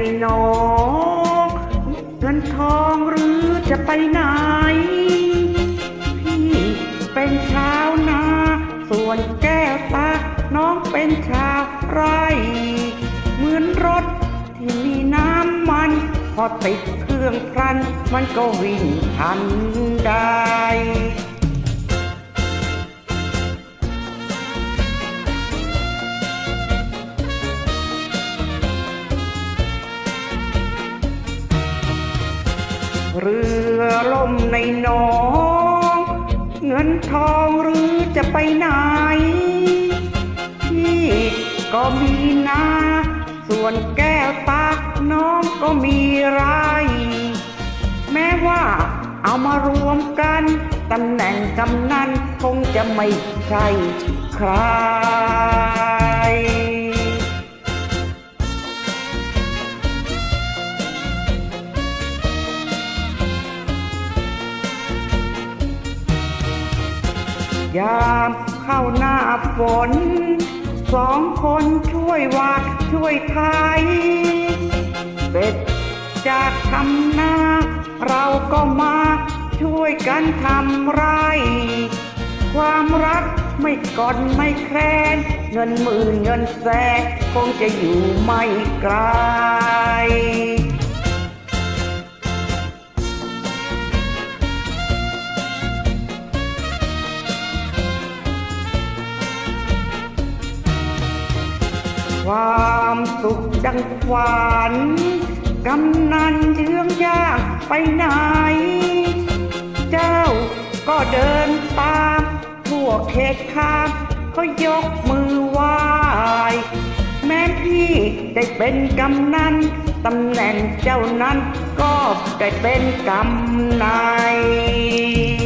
องเงินทองหรือจะไปไหน พี่เป็นชาวนา ส่วนแก้วตา น้องเป็นชาวไร่เหมือนรถที่มีน้ำมัน พอติดเครื่องพลัน มันก็วิ่งทันได้ เรือล่มในหนอง เงินทองหรือจะไปไหนพี่ก็มีนา ส่วนแก้วตาน้องก็มีไร แม้ว่าเอามารวมกันตำแหน่งกำนันคงจะไม่ใช่ใคร ยามเข้าหน้าฝน สองคนช่วยวาดช่วยไทยเสร็จจากทำนาเราก็มาช่วยกันทำไร ความรักไม่ก่อนไม่แคลนเงินหมื่นเงินแสนคงจะอยู่ไม่ไกล ความสุขดังฝันกำนันเยื้องย่างไปไหน เจ้าก็เดินตามทั่วเขตคามเขายกมือไหว้แม้พี่ได้เป็นกำนันตำแหน่งเจ้านั้นก็ได้เป็นกำนาย